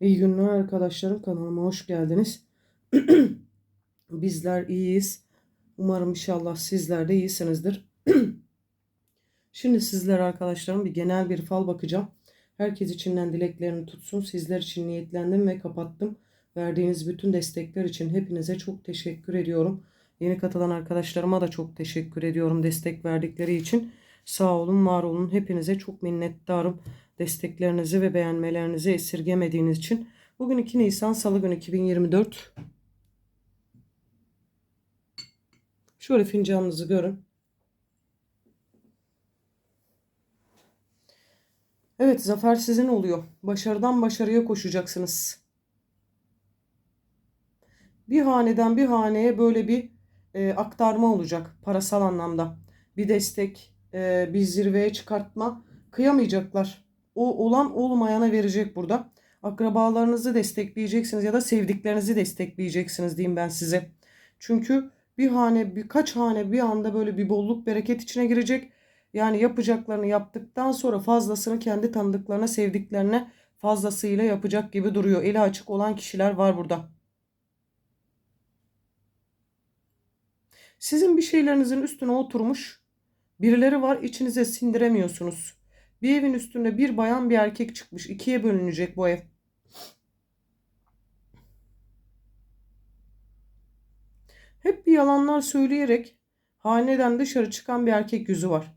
İyi günler arkadaşlarım kanalıma hoş geldiniz. Bizler iyiyiz. Umarım inşallah sizler de iyisinizdir. Şimdi sizler arkadaşlarım bir genel bir fal bakacağım. Herkes içinden dileklerini tutsun. Sizler için niyetlendim ve kapattım. Verdiğiniz bütün destekler için hepinize çok teşekkür ediyorum. Yeni katılan arkadaşlarıma da çok teşekkür ediyorum destek verdikleri için. Sağ olun, var olun. Hepinize çok minnettarım. Desteklerinizi ve beğenmelerinizi esirgemediğiniz için. Bugün 2 Nisan Salı günü 2024. Şöyle fincanınızı görün. Evet, zafer sizin oluyor. Başarıdan başarıya koşacaksınız. Bir haneden bir haneye böyle bir e, aktarma olacak parasal anlamda. Bir destek, e, bir zirveye çıkartma kıyamayacaklar. O olan olmayana verecek burada. Akrabalarınızı destekleyeceksiniz ya da sevdiklerinizi destekleyeceksiniz diyeyim ben size. Çünkü bir hane birkaç hane bir anda böyle bir bolluk bereket içine girecek. Yani yapacaklarını yaptıktan sonra fazlasını kendi tanıdıklarına sevdiklerine fazlasıyla yapacak gibi duruyor. Eli açık olan kişiler var burada. Sizin bir şeylerinizin üstüne oturmuş birileri var içinize sindiremiyorsunuz. Bir evin üstünde bir bayan bir erkek çıkmış. ikiye bölünecek bu ev. Hep bir yalanlar söyleyerek haneden dışarı çıkan bir erkek yüzü var.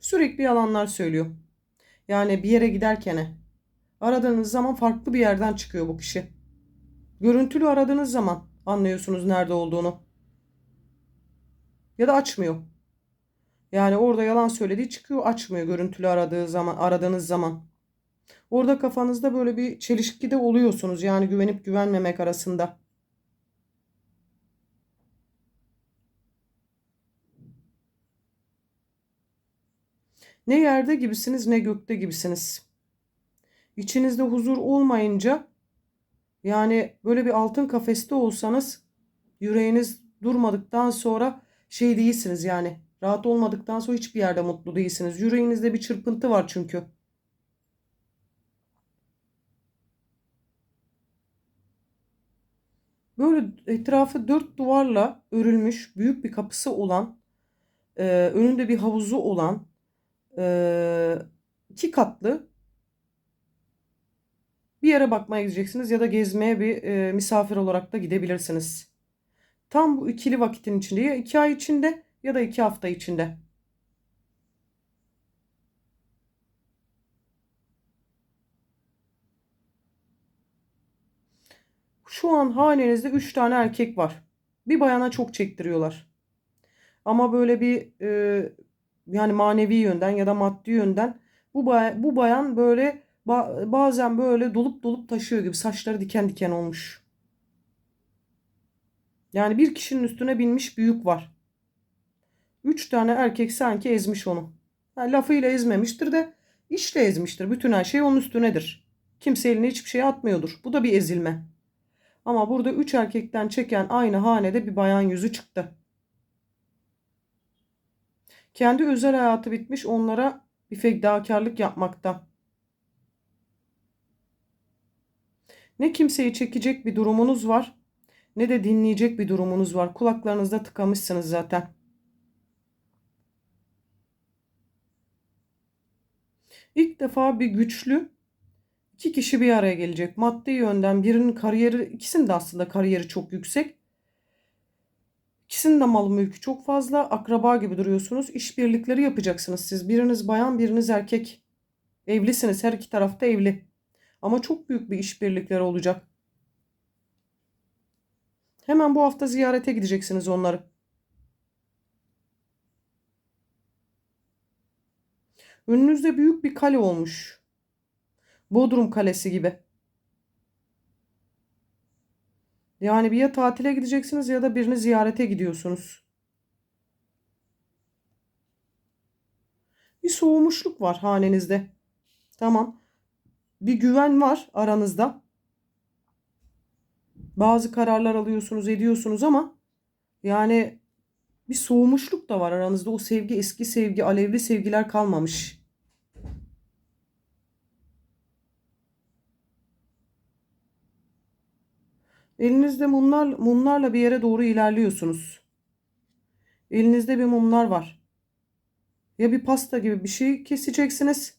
Sürekli yalanlar söylüyor. Yani bir yere giderken aradığınız zaman farklı bir yerden çıkıyor bu kişi. Görüntülü aradığınız zaman anlıyorsunuz nerede olduğunu. Ya da açmıyor. Yani orada yalan söylediği çıkıyor açmıyor görüntülü aradığı zaman aradığınız zaman. Orada kafanızda böyle bir çelişkide oluyorsunuz yani güvenip güvenmemek arasında. Ne yerde gibisiniz ne gökte gibisiniz. İçinizde huzur olmayınca yani böyle bir altın kafeste olsanız yüreğiniz durmadıktan sonra şey değilsiniz yani. Rahat olmadıktan sonra hiçbir yerde mutlu değilsiniz. Yüreğinizde bir çırpıntı var çünkü. Böyle etrafı dört duvarla örülmüş büyük bir kapısı olan, e, önünde bir havuzu olan, e, iki katlı bir yere bakmaya gideceksiniz ya da gezmeye bir e, misafir olarak da gidebilirsiniz. Tam bu ikili vakitin içinde ya iki ay içinde ya da iki hafta içinde. Şu an hanenizde üç tane erkek var. Bir bayana çok çektiriyorlar. Ama böyle bir e, yani manevi yönden ya da maddi yönden bu, bay, bu bayan böyle ba, bazen böyle dolup dolup taşıyor gibi saçları diken diken olmuş. Yani bir kişinin üstüne binmiş büyük var. Üç tane erkek sanki ezmiş onu. Yani lafıyla ezmemiştir de işle ezmiştir. Bütün her şey onun üstünedir. Kimse eline hiçbir şey atmıyordur. Bu da bir ezilme. Ama burada üç erkekten çeken aynı hanede bir bayan yüzü çıktı. Kendi özel hayatı bitmiş onlara bir fedakarlık yapmakta. Ne kimseyi çekecek bir durumunuz var ne de dinleyecek bir durumunuz var. Kulaklarınızda tıkamışsınız zaten. İlk defa bir güçlü iki kişi bir araya gelecek. Maddi yönden birinin kariyeri, ikisinin de aslında kariyeri çok yüksek. İkisinin de malı mülkü çok fazla. Akraba gibi duruyorsunuz. İşbirlikleri yapacaksınız siz. Biriniz bayan, biriniz erkek. Evlisiniz. Her iki tarafta evli. Ama çok büyük bir işbirlikleri olacak. Hemen bu hafta ziyarete gideceksiniz onları. Önünüzde büyük bir kale olmuş. Bodrum Kalesi gibi. Yani bir ya tatile gideceksiniz ya da birini ziyarete gidiyorsunuz. Bir soğumuşluk var hanenizde. Tamam. Bir güven var aranızda bazı kararlar alıyorsunuz, ediyorsunuz ama yani bir soğumuşluk da var aranızda. O sevgi, eski sevgi, alevli sevgiler kalmamış. Elinizde mumlar, mumlarla bir yere doğru ilerliyorsunuz. Elinizde bir mumlar var. Ya bir pasta gibi bir şey keseceksiniz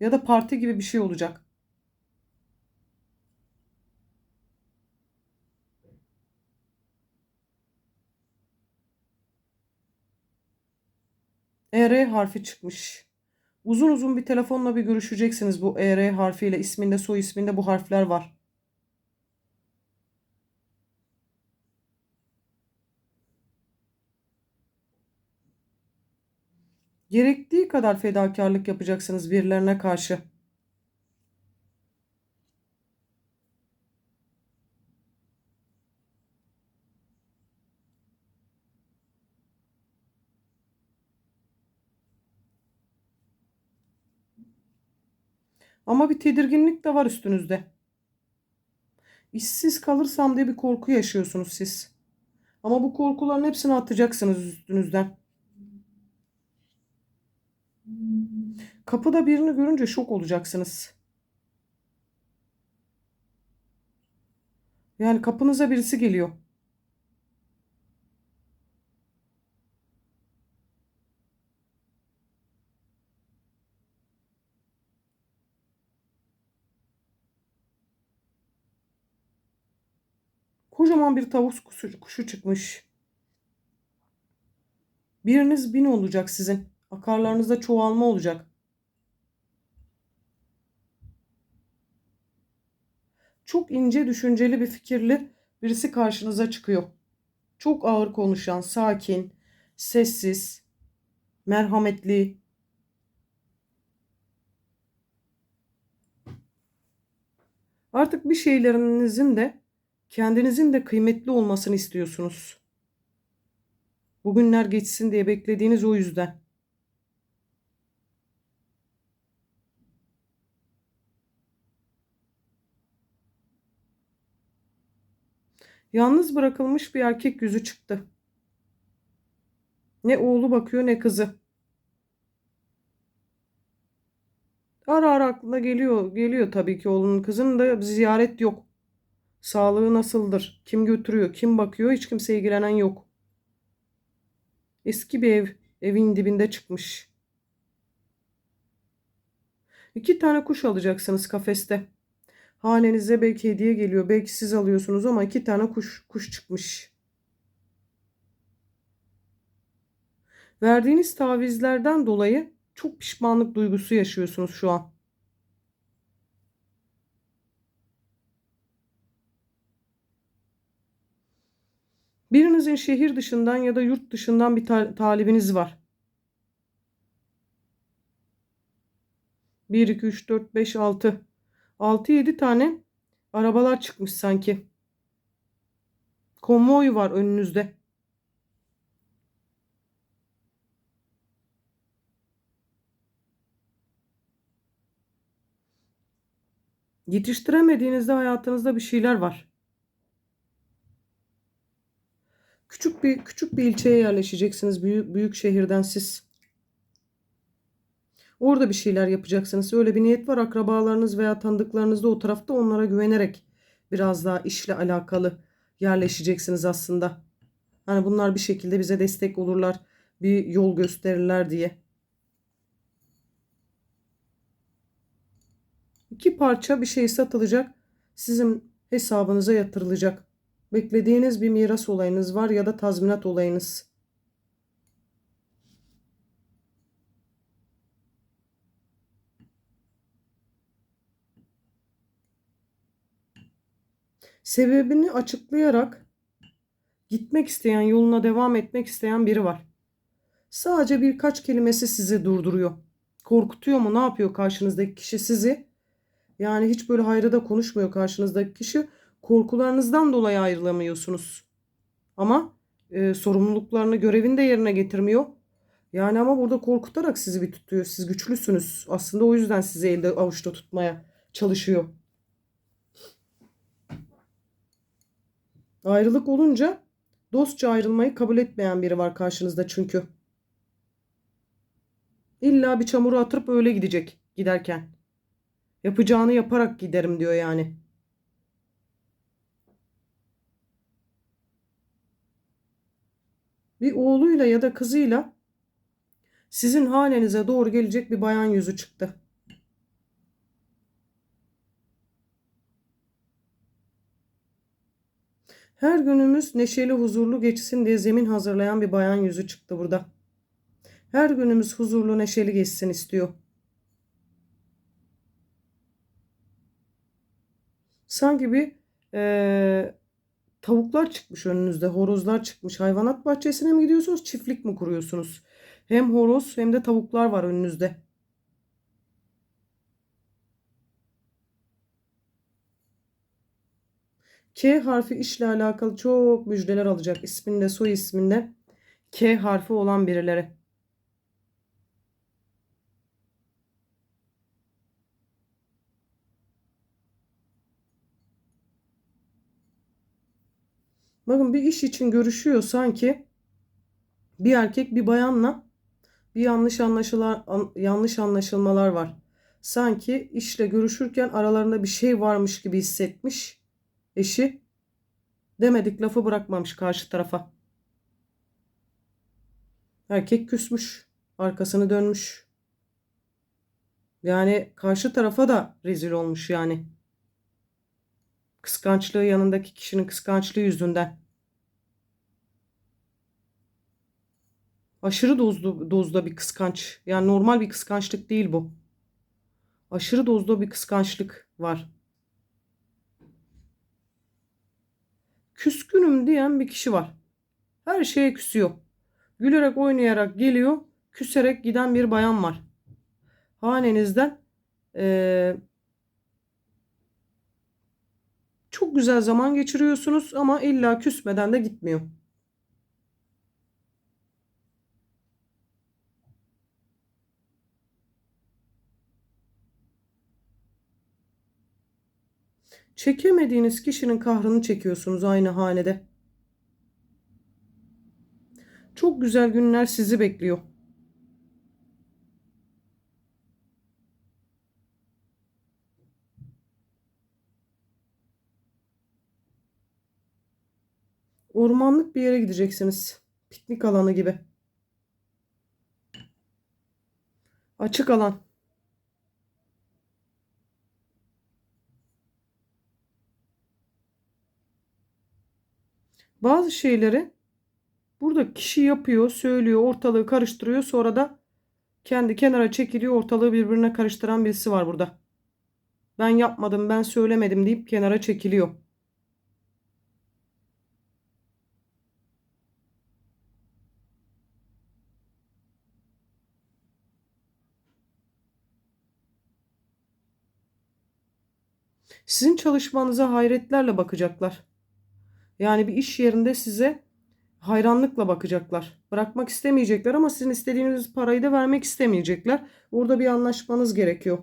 ya da parti gibi bir şey olacak. ER harfi çıkmış. Uzun uzun bir telefonla bir görüşeceksiniz bu ER harfiyle. isminde soy isminde bu harfler var. Gerektiği kadar fedakarlık yapacaksınız birilerine karşı. Ama bir tedirginlik de var üstünüzde. İşsiz kalırsam diye bir korku yaşıyorsunuz siz. Ama bu korkuların hepsini atacaksınız üstünüzden. Kapıda birini görünce şok olacaksınız. Yani kapınıza birisi geliyor. Kocaman bir tavus kuşu, kuşu çıkmış. Biriniz bin olacak sizin. Akarlarınızda çoğalma olacak. Çok ince düşünceli bir fikirli birisi karşınıza çıkıyor. Çok ağır konuşan, sakin, sessiz, merhametli. Artık bir şeylerinizin de kendinizin de kıymetli olmasını istiyorsunuz. Bugünler geçsin diye beklediğiniz o yüzden. Yalnız bırakılmış bir erkek yüzü çıktı. Ne oğlu bakıyor ne kızı. Ara ara aklına geliyor, geliyor tabii ki oğlunun kızının da ziyaret yok. Sağlığı nasıldır? Kim götürüyor? Kim bakıyor? Hiç kimse ilgilenen yok. Eski bir ev. Evin dibinde çıkmış. İki tane kuş alacaksınız kafeste. Hanenize belki hediye geliyor. Belki siz alıyorsunuz ama iki tane kuş, kuş çıkmış. Verdiğiniz tavizlerden dolayı çok pişmanlık duygusu yaşıyorsunuz şu an. Birinizin şehir dışından ya da yurt dışından bir ta talibiniz var. 1, 2, 3, 4, 5, 6. 6-7 tane arabalar çıkmış sanki. Konvoy var önünüzde. Yetiştiremediğinizde hayatınızda bir şeyler var. Küçük bir küçük bir ilçeye yerleşeceksiniz büyük büyük şehirden siz. Orada bir şeyler yapacaksınız. Öyle bir niyet var. Akrabalarınız veya tanıdıklarınız da o tarafta onlara güvenerek biraz daha işle alakalı yerleşeceksiniz aslında. Hani bunlar bir şekilde bize destek olurlar. Bir yol gösterirler diye. İki parça bir şey satılacak. Sizin hesabınıza yatırılacak. Beklediğiniz bir miras olayınız var ya da tazminat olayınız. Sebebini açıklayarak gitmek isteyen, yoluna devam etmek isteyen biri var. Sadece birkaç kelimesi sizi durduruyor. Korkutuyor mu? Ne yapıyor karşınızdaki kişi sizi? Yani hiç böyle hayrı da konuşmuyor karşınızdaki kişi. Korkularınızdan dolayı ayrılamıyorsunuz. Ama e, sorumluluklarını, görevini de yerine getirmiyor. Yani ama burada korkutarak sizi bir tutuyor. Siz güçlüsünüz. Aslında o yüzden sizi elde avuçta tutmaya çalışıyor. Ayrılık olunca dostça ayrılmayı kabul etmeyen biri var karşınızda çünkü. İlla bir çamuru atırıp öyle gidecek giderken. Yapacağını yaparak giderim diyor yani. Bir oğluyla ya da kızıyla sizin hanenize doğru gelecek bir bayan yüzü çıktı. Her günümüz neşeli huzurlu geçsin diye zemin hazırlayan bir bayan yüzü çıktı burada. Her günümüz huzurlu neşeli geçsin istiyor. Sanki bir eee, tavuklar çıkmış önünüzde, horozlar çıkmış. Hayvanat bahçesine mi gidiyorsunuz, çiftlik mi kuruyorsunuz? Hem horoz hem de tavuklar var önünüzde. K harfi işle alakalı çok müjdeler alacak. İsminde, soy isminde K harfi olan birileri. Bir iş için görüşüyor sanki bir erkek bir bayanla bir yanlış anlaşılan yanlış anlaşılmalar var. Sanki işle görüşürken aralarında bir şey varmış gibi hissetmiş eşi. Demedik lafı bırakmamış karşı tarafa. Erkek küsmüş, arkasını dönmüş. Yani karşı tarafa da rezil olmuş yani. Kıskançlığı yanındaki kişinin kıskançlığı yüzünden. Aşırı dozlu, dozda bir kıskanç. Yani normal bir kıskançlık değil bu. Aşırı dozda bir kıskançlık var. Küskünüm diyen bir kişi var. Her şeye küsüyor. Gülerek oynayarak geliyor. Küserek giden bir bayan var. Hanenizden ee, çok güzel zaman geçiriyorsunuz ama illa küsmeden de gitmiyor. Çekemediğiniz kişinin kahrını çekiyorsunuz aynı hanede. Çok güzel günler sizi bekliyor. Ormanlık bir yere gideceksiniz. Piknik alanı gibi. Açık alan. Bazı şeyleri burada kişi yapıyor, söylüyor, ortalığı karıştırıyor. Sonra da kendi kenara çekiliyor, ortalığı birbirine karıştıran birisi var burada. Ben yapmadım, ben söylemedim deyip kenara çekiliyor. Sizin çalışmanıza hayretlerle bakacaklar. Yani bir iş yerinde size hayranlıkla bakacaklar. Bırakmak istemeyecekler ama sizin istediğiniz parayı da vermek istemeyecekler. Burada bir anlaşmanız gerekiyor.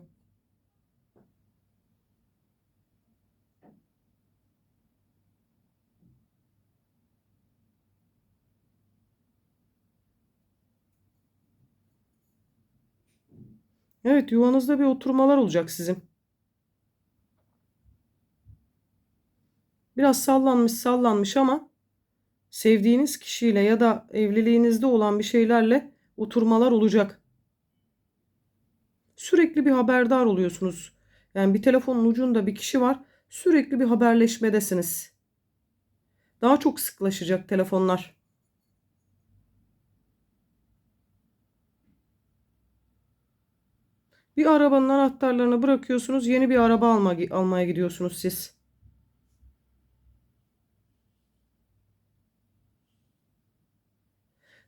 Evet yuvanızda bir oturmalar olacak sizin. Biraz sallanmış sallanmış ama sevdiğiniz kişiyle ya da evliliğinizde olan bir şeylerle oturmalar olacak. Sürekli bir haberdar oluyorsunuz. Yani bir telefonun ucunda bir kişi var. Sürekli bir haberleşmedesiniz. Daha çok sıklaşacak telefonlar. Bir arabanın anahtarlarını bırakıyorsunuz. Yeni bir araba alma, almaya gidiyorsunuz siz.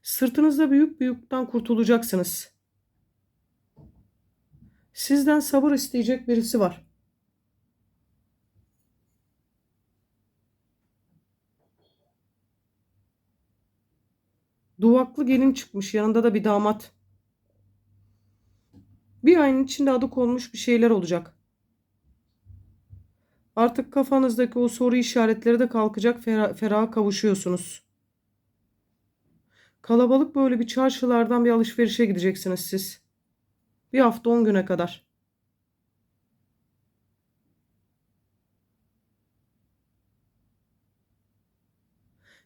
Sırtınızda büyük bir yükten kurtulacaksınız. Sizden sabır isteyecek birisi var. Duvaklı gelin çıkmış. Yanında da bir damat. Bir ayın içinde adı konmuş bir şeyler olacak. Artık kafanızdaki o soru işaretleri de kalkacak. Ferah, feraha kavuşuyorsunuz. Kalabalık böyle bir çarşılardan bir alışverişe gideceksiniz siz. Bir hafta on güne kadar.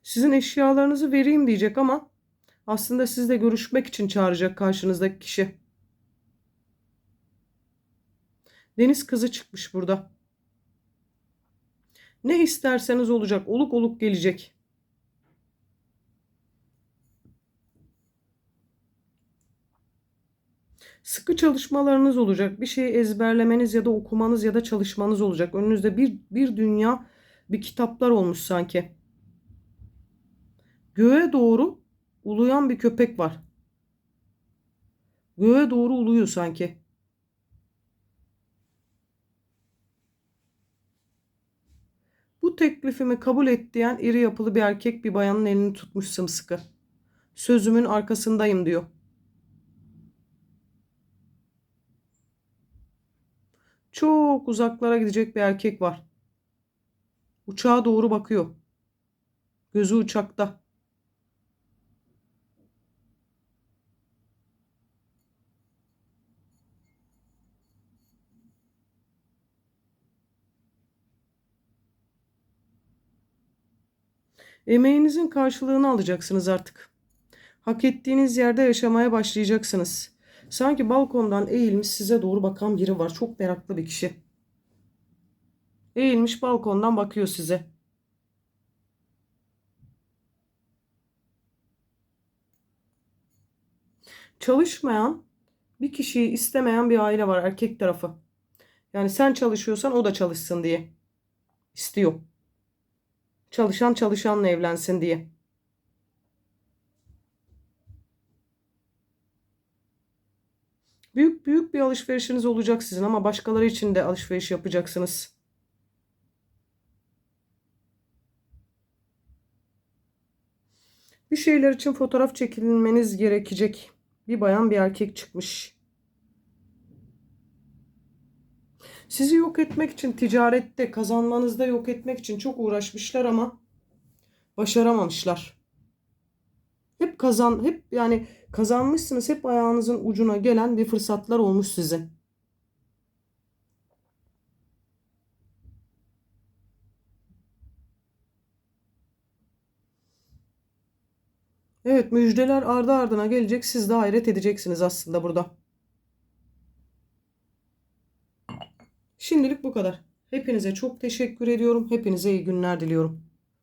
Sizin eşyalarınızı vereyim diyecek ama Aslında sizle görüşmek için çağıracak karşınızdaki kişi. Deniz kızı çıkmış burada. Ne isterseniz olacak. Oluk oluk gelecek. Sıkı çalışmalarınız olacak. Bir şeyi ezberlemeniz ya da okumanız ya da çalışmanız olacak. Önünüzde bir, bir dünya bir kitaplar olmuş sanki. Göğe doğru uluyan bir köpek var. Göğe doğru uluyor sanki. Bu teklifimi kabul et diyen iri yapılı bir erkek bir bayanın elini tutmuş sımsıkı. Sözümün arkasındayım diyor. Çok uzaklara gidecek bir erkek var. Uçağa doğru bakıyor. Gözü uçakta. Emeğinizin karşılığını alacaksınız artık. Hak ettiğiniz yerde yaşamaya başlayacaksınız. Sanki balkondan eğilmiş size doğru bakan biri var. Çok meraklı bir kişi. Eğilmiş balkondan bakıyor size. Çalışmayan bir kişiyi istemeyen bir aile var erkek tarafı. Yani sen çalışıyorsan o da çalışsın diye istiyor. Çalışan çalışanla evlensin diye. Büyük büyük bir alışverişiniz olacak sizin ama başkaları için de alışveriş yapacaksınız. Bir şeyler için fotoğraf çekilmeniz gerekecek. Bir bayan bir erkek çıkmış. Sizi yok etmek için ticarette, kazanmanızda yok etmek için çok uğraşmışlar ama başaramamışlar. Hep kazan, hep yani kazanmışsınız, hep ayağınızın ucuna gelen bir fırsatlar olmuş sizin. Evet, müjdeler ardı ardına gelecek. Siz de hayret edeceksiniz aslında burada. Şimdilik bu kadar. Hepinize çok teşekkür ediyorum. Hepinize iyi günler diliyorum.